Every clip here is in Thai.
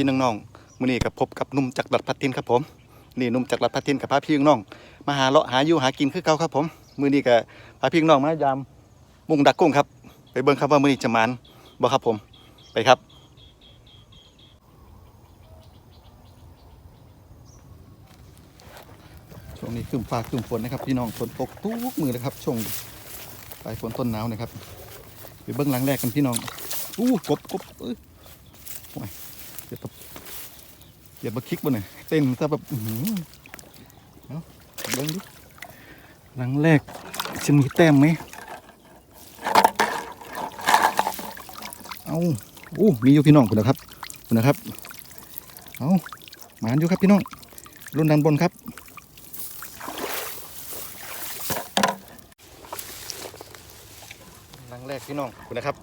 พี่น้องๆมื้อนี้กับพบกับนุ่มจากรัฐพัทินครับผมนี่นุ่มจากรัฐพัทินกับพาพี่น้องมาหาเลาะหาอยู่หากินคือเก่าครับผมมื้อนี้ก็พาพี่น้องมายามมุงดักกุ้งครับ ไปเบิ่งครับว่ามื้อนี้จะมานบ่ครับผมไปครับ ช่วงนี้ครึ้มฟ้าครึ้มฝนนะครับ พี่น้องฝนตกทุกมือเลยครับ ช่วงปลายฝนต้นหนาวนะครับ ไปเบื้งหลังแรกกันพี่น้องอู้กบกบเอ้ยโอ้ยเดี๋ยวตบ เดี๋ยวมาคลิกบนหน่อยเต้นซะแบบอื้อเอาเบิ้งดิหลังแรกจะมีแต้มไหมเอาอู้มีอยู่พี่น้องคุณนะครับคุณนะครับเอาหมานอยู่ครับพี่น้องรุ่นด้านบนครับหลังแรกพี่น้องคุณนะครับ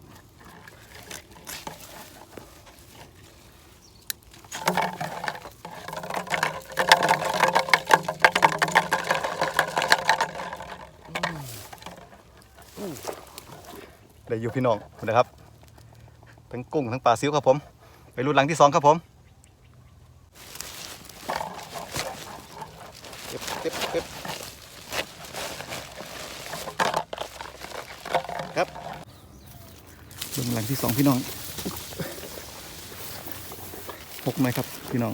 ได้อยู่พี่น้องนะครับทั้งกุ้งทั้งปลาซิวครับผม ไปรุ่นหลังที่สองครับผมเก็บเก็บเก็บครับรุ่นหลังที่สองพี่น้องหกไหมครับพี่น้อง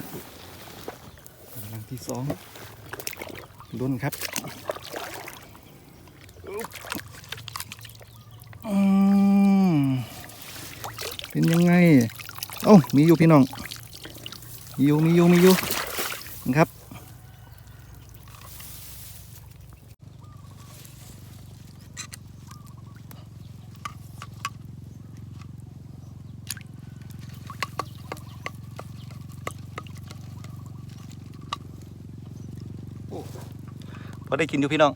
หลังที่สองรุ่นครับอืมเป็นยังไง เอ้ามีอยู่พี่น้องมีอยู่มีอยู่มีอยู่นะครับพอได้กินอยู่พี่น้อง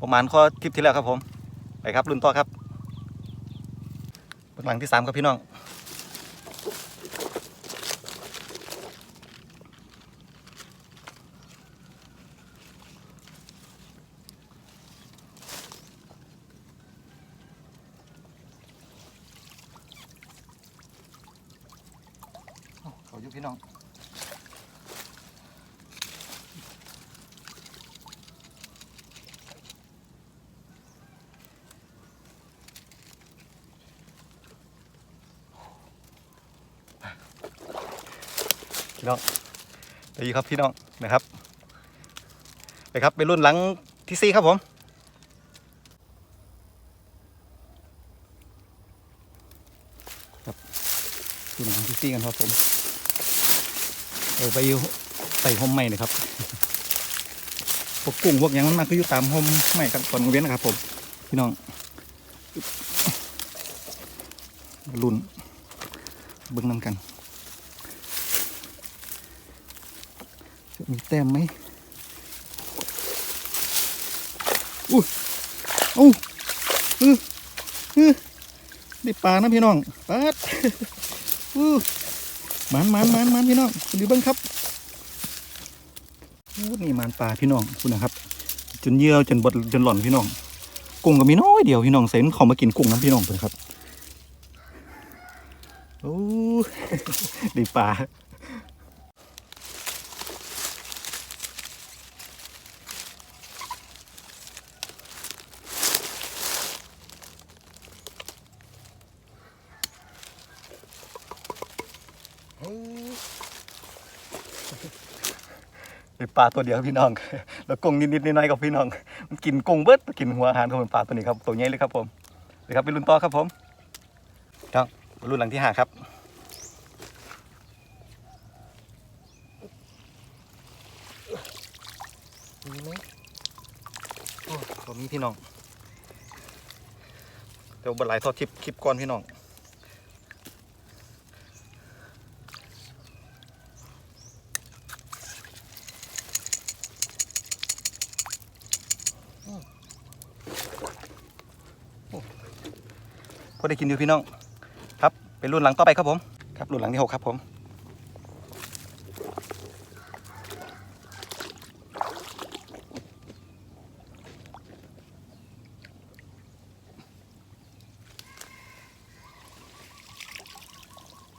ประมาณข้อคลิปที่แล้วครับผม ไปครับรุ่นต่อครับหลังที่สามครับพี่น้อง เขาอยู่พี่น้อง พี่ น้องดีครับพี่น้องนะครับไปครับไปรุ่นหลังที่สี่ครับผมครับรุ่นหลังที่สี่กันครับผมเอาไปอยู่ใส่ห่มใหม่นะครับพวกกุ้งพวกยังมันมาก็อยู่ตามห่มใหม่กันก่อนเว้นนะครับผมพี่น้องรุ่นเบิ้งน้ำกัน จะ มีแต้มไหมอู้อู้อืออือได้ปลานะพี่น้องปลาดอู้มันมันมันมันพี่น้องดูบ้างครับอู้นี่มันปลาพี่น้องคุณนะครับ จนเยี่ยวจนบดจนหล่อนพี่น้องกุ้งก็มีน้อยเดียวพี่น้องเซนเขามากินกุ้งน้ำพี่น้องเลยครับโอ้ได้ปลา ป็นปลาตัวเดียวพี่น้อง แล้วกุ้งนิดๆน้อยๆกับพี่น้อง มันกินกุ้งเบิดกินหัวอาหารของมันปลาตัวนี้ครับ ตัวใหญ่เลยครับผมเลยครับเป็นรุ่นต่อครับผมครับรุ่นหลังที่ห้าครับมีไหมโอ้ตัวนี้พี่น้องเดี๋ยวบรรลัยทอดคลิปคลิปก่อนพี่น้อง ได้กินอยู่พี่น้อง ครับ เป็นรุ่นหลังต่อไปครับผม ครับรุ่นหลังที่หกครับผม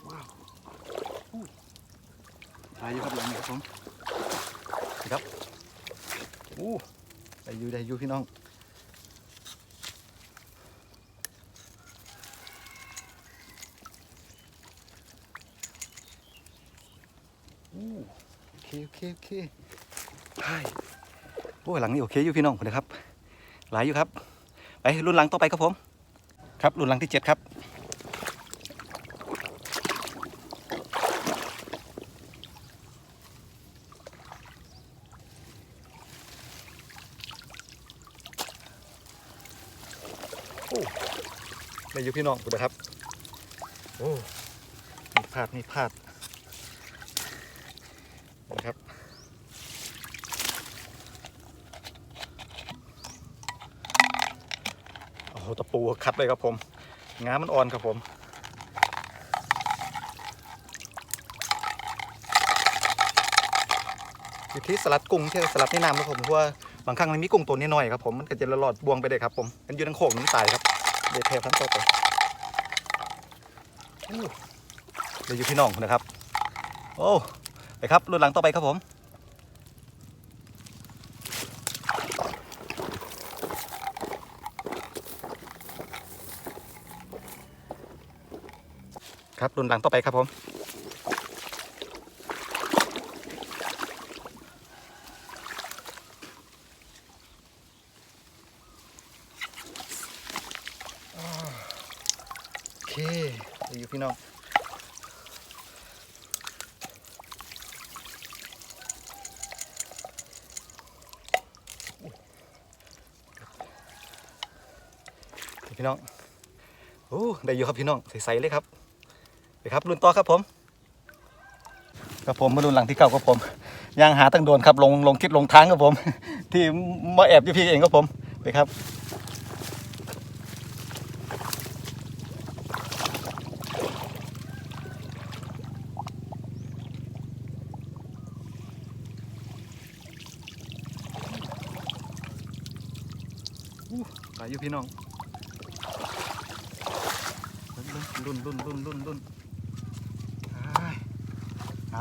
ว้าวอู้ายอยู่ครับหลังนี้ครับผมครับอู้ได้อยู่ได้อยู่พี่น้อง โอเคโอเคโอเคใช่โอ้ยหลังนี้โอเคอยู่พี่น้องคนนะครับ หลายอยู่ครับ ไปรุ่นหลังต่อไปครับผม ครับรุ่นหลังที่เจ็ดครับโอ้ได้อยู่พี่น้องคุณนะครับ โอ้มีพลาดมีพลาดนะครับ โอ้โหตะ ปูคัดเลยครับผมง้ามันอ่อนครับผมอยู่ที่สลัดกุ้งที่สลัดในะนำครับผมเพราะว่าบางครั้งมันมีกุ้งตัวน้อยๆครับผมมันก็จะละลอดบวงไปเลยครับผมมันอยู่ทั้งโขกน้ำตายครับเดี๋ยวเททั้งต๊ะไปเดี๋ยวอยู่พี่น้องนะครับ โอ้ไปครับรุ่นหลังต่อไปครับผม ครับรุ่นหลังต่อไปครับผมโอเคเดี๋ยวอยู่พี่น้องพี่น้องโอ้ได้อยู่ครับพี่น้องใสๆเลยครับ ครับรุ่นต่อครับผมครับผมมารุ่นหลังที่เก้าครับผมย่างหาตั้งโดนครับลงลงคิดลงทางครับผม ที่มาแอบอยู่พี่เองครับผมไปครับอู้หลายอยู่พี่น้องรุ่นรุ่นรุ่นรุ่นรุ่นรุ่นอ้ายหา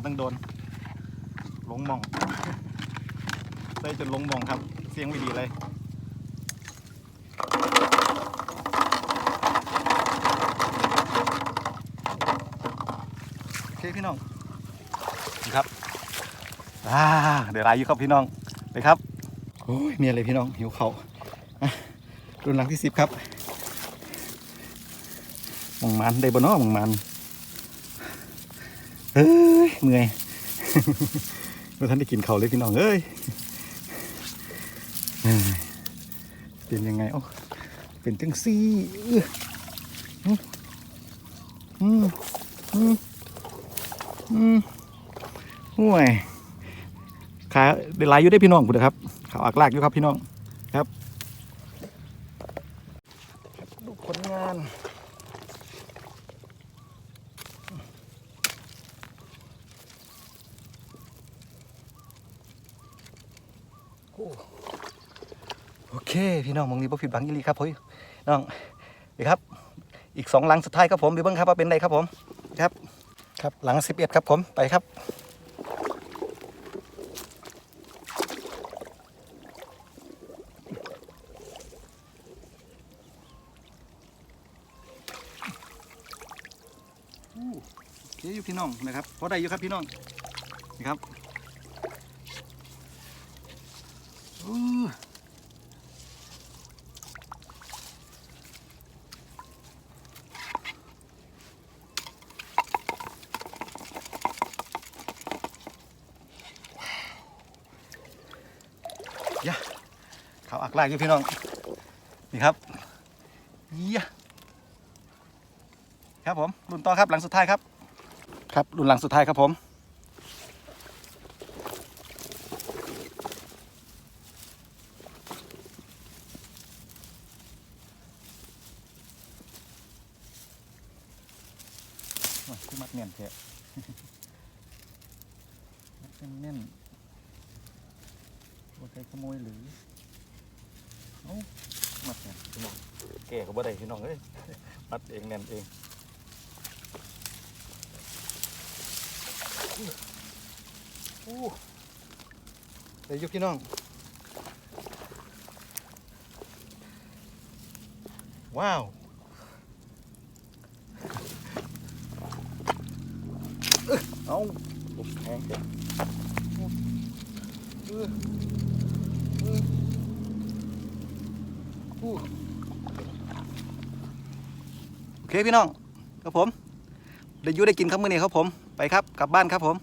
ตั้งโดนลงหมองได้จนลงหมองครับ เสียงไม่ดีเลยโอเคพี่น้องนี่ครับอ่าเดี๋ยวรายอยู่ครับพี่น้องไปครับโอ้ยมีอะไรพี่น้องหิวเขาวรุ่นหลังที่สิบครับหมองมันได้บนน้อมองมันเฮ้ ยเมื่อยเมื่อท่านได้กินเขาเลยพี่น้องเอ้ยเป็นยังไงโอ้เป็นจังซี่อืออืมอืมอืมอืมห่วยขาเดลายอยู่ได้พี่น้องคุณนะครับขาอักลากอยู่ครับพี่น้องดูผลงาน โอ้โอเค พี่ น้องมองนี้บ่ผิดบังอีหลีครับเฮ้ยน้องนี่ครับ อีกสองหลังสุดท้ายครับผมไปเบิ่งครับว่าเป็นไรครับผมครับ ครับหลังสิบเอ็ดครับผมไปครับโอเคอยู่พี่น้องนะครับพอได้อยู่ครับพี่น้องนี่ครับอู้ยะเขาวอัก ลากอยู่พี่น้อง นี่ครับเยะครับผมรุ่นต่อครับหลังสุดท้ายครับ ครับรุ่นหลังสุดท้ายครับผมโอ้ยคือมัดเนียนเถอะมัดแน่นๆว่าใครขโมยหรือ มัดเนี่ยพี่น้องแก่ก็บ่ได้พี่น้องเอ้ยมัดเองแน่นเองอู้เดี๋ยวอยุพี่น้องว้าวเอ้ยเอาตกแข็งเออเอออู้ โอเคพี่น้องครับผมได้อยูได้กินครับมื้อนี้ครับผมไปครับกลับบ้านครับผม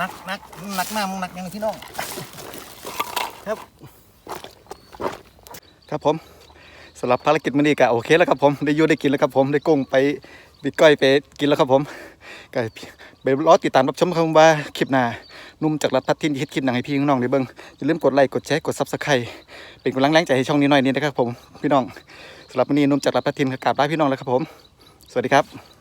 นักนักนักหน้ามึงนักยังพี่น้อง ครับ ครับผม สำหรับภารกิจมื้อนี้ก็โอเคแล้วครับผมได้ยูได้กินแล้วครับผมได้กุ้งไปบิดก้อยไปกินแล้วครับผมก็ไปรอติดตามรับชมคำว่าคลิปหน้าหนุ่มจากรัฐพัฒน์ที่เฮ็ดคลิปหนังให้พี่น้องได้เบิ้งอย่าลืมกดไลค์กดแชร์กดซับสไครป์เป็นกำลังแรงใจให้ช่องนี้หน่อยนี้นะครับผมพี่น้องสำหรับวันนี้หนุ่มจากรัฐพัฒน์ทีมกราบลาพี่น้องแล้วครับผม สวัสดีครับ